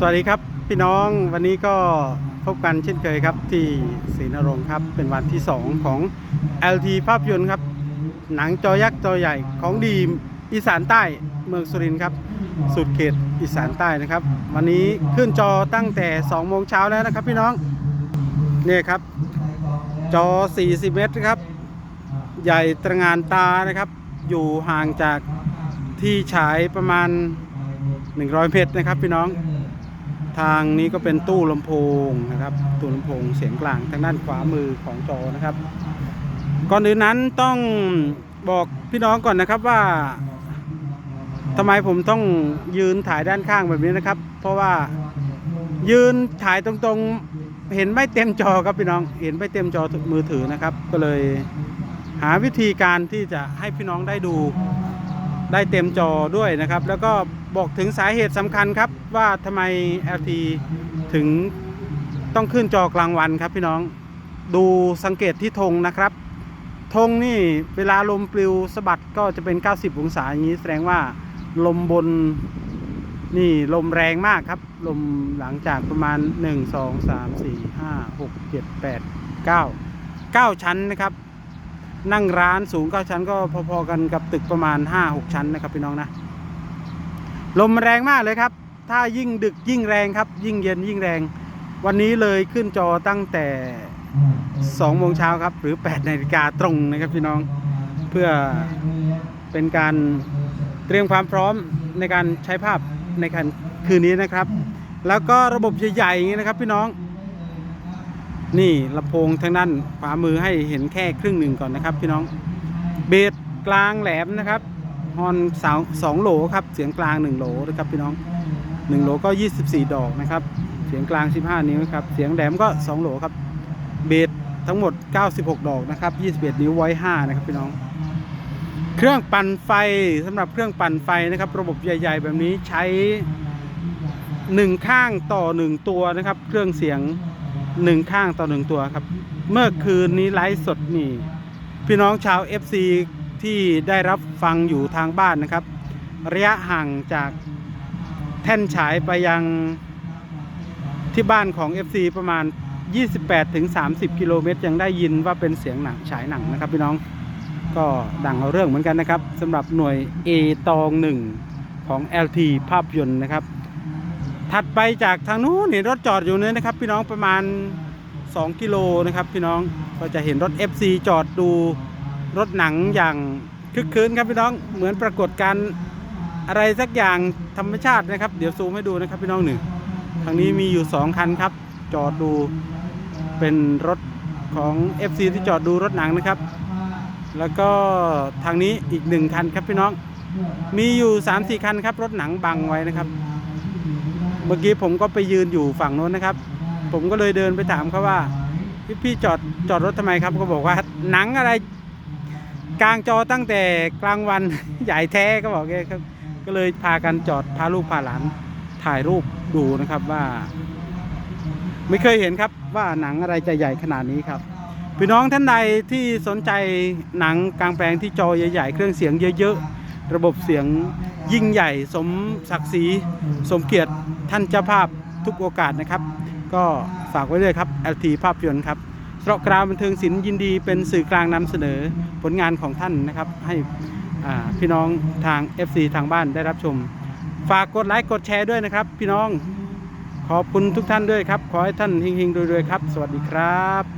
สวัสดีครับพี่น้องวันนี้ก็พบกันเช่นเคยครับที่ศรีนรงค์ครับเป็นวันที่ 2 ของ LT ภาพยนตร์ครับ หนังจอยักษ์จอใหญ่ของดีอีสานใต้เมืองสุรินทร์ครับ สุดเขตอีสานใต้นะครับ วันนี้ขึ้นจอตั้งแต่2โมงเช้าแล้วนะครับพี่น้องเนี่ยครับ จอ 40 เมตรครับ ใหญ่ตระงานตานะครับ อยู่ห่างจากที่ฉายประมาณ 100 เมตรนะครับพี่น้อง ทางนี้ก็เป็นตู้ลำโพงนะครับ ตู้ลำโพงเสียงกลางทางด้านขวามือของจอนะครับ ก่อนอื่นนั้นต้องบอกพี่น้องก่อนนะครับว่าทำไมผมต้องยืนถ่ายด้านข้างแบบนี้นะครับ เพราะว่ายืนถ่ายตรงๆเห็นไม่เต็มจอครับพี่น้อง เห็นไม่เต็มจอมือถือนะครับ ก็เลยหาวิธีการที่จะให้พี่น้องได้ดู ได้เต็มจอด้วยนะครับ แล้วก็บอกถึงสาเหตุสำคัญครับ ว่าทำไม LT ถึงต้องขึ้นจอกลางวันครับพี่น้องดูสังเกตที่ธงนะครับธงนี่เวลาลมปลิวสะบัดก็จะเป็น 90 องศาอย่างนี้แสดงว่าลมบนนี่ลมแรงมากครับ ลมหลังจากประมาณ 1 2 3 4 5 6 7 8 9 9 ชั้นนะครับ นั่งร้านสูง9ชั้นก็พอๆกันกับตึกประมาณ5-6ชั้นนะครับพี่น้องนะ ลมแรงมากเลยครับ ถ้ายิ่งดึกยิ่งแรงครับ ยิ่งเย็นยิ่งแรง วันนี้เลยขึ้นจอตั้งแต่2โมงเช้าครับ หรือ8นาฬิกาตรงนะครับพี่น้อง เพื่อเป็นการเตรียมความพร้อมในการใช้ภาพในการคืนนี้นะครับ แล้วก็ระบบใหญ่ๆอย่างนี้นะครับพี่น้อง นี่ลำโพงทางด้านขวามือให้เห็นแค่ครึ่งหนึ่งก่อนนะครับ พี่น้องเบสกลางแหลมนะครับฮอนสาวสองโหลครับเสียงกลาง 1 โหลนะครับพี่น้อง 1 โหลก็ 24 ดอกนะครับ เสียงกลาง 15 นิ้วครับเสียงแหลมก็ 2 โหลครับเบสทั้งหมด 96 ดอกนะครับ21 นิ้วไว้5นะครับพี่น้อง เครื่องปั่นไฟสำหรับเครื่องปั่นไฟนะครับ ระบบใหญ่ ๆ แบบนี้ใช้ 1 ข้างต่อ 1 ตัวนะครับ เครื่องเสียง 1ข้างต่อ1ตัวครับ เมื่อคืนนี้ไลฟ์สดนี่ พี่น้องชาว FC ที่ได้รับฟังอยู่ทางบ้านนะครับ ระยะห่างจากแท่นฉายไปยังที่บ้านของ FC ประมาณ 28ถึง30 กิโลเมตร ยังได้ยินว่าเป็นเสียงหนังฉายหนังนะครับพี่น้องก็ดังเอาเรื่องเหมือนกันนะครับสำหรับหน่วย A ตองหนึ่งของ LT ภาพยนตร์นะครับ ถัดไปจากทางนู้นเห็นรถจอดอยู่เนี่ยนะครับ พี่น้องประมาณ 2 กิโลนะครับ พี่น้องก็จะเห็นรถ FC จอดดูรถหนังอย่างคึกคืนครับพี่น้องเหมือนปรากฏการอะไรสักอย่างธรรมชาตินะครับ เดี๋ยวซูมให้ดูนะครับพี่น้องหนึ่งทางนี้มีอยู่ 2 คันครับ จอดดูเป็นรถของ FC ที่จอดดูรถหนังนะครับ แล้วก็ทางนี้อีกหนึ่งคันครับพี่น้อง มีอยู่ 3-4 คันครับ รถหนังบังไว้นะครับ เมื่อกี้ผมก็ไปยืนอยู่ฝั่งโน้นนะครับ ผมก็เลยเดินไปถามเขาว่า พี่พี่จอดจอดรถทำไมครับ ก็บอกว่าหนังอะไร กลางจอตั้งแต่กลางวันใหญ่แท้ก็บอกแกครับ ก็เลยพากันจอดพาลูกพาหลานถ่ายรูปดูนะครับว่า ไม่เคยเห็นครับว่าหนังอะไรจะใหญ่ขนาดนี้ครับพี่น้องท่านใดที่สนใจหนังกลางแปลงที่จอใหญ่ๆเครื่องเสียงเยอะๆ ระบบเสียงยิ่งใหญ่สมศักดิ์ศรีสมเกียรติท่านเจ้าภาพทุกโอกาสนะครับ ก็ฝากไว้เลยครับ LT ภาพยนตร์ครับสระกราวบันเทิงศิลป์ยินดีเป็นสื่อกลางนำเสนอผลงานของท่านนะครับ ให้พี่น้องทาง FC ทางบ้านได้รับชม ฝากกดไลค์กดแชร์ด้วยนะครับ พี่น้องขอบคุณทุกท่านด้วยครับ ขอให้ท่านเฮงๆรวยๆครับ สวัสดีครับ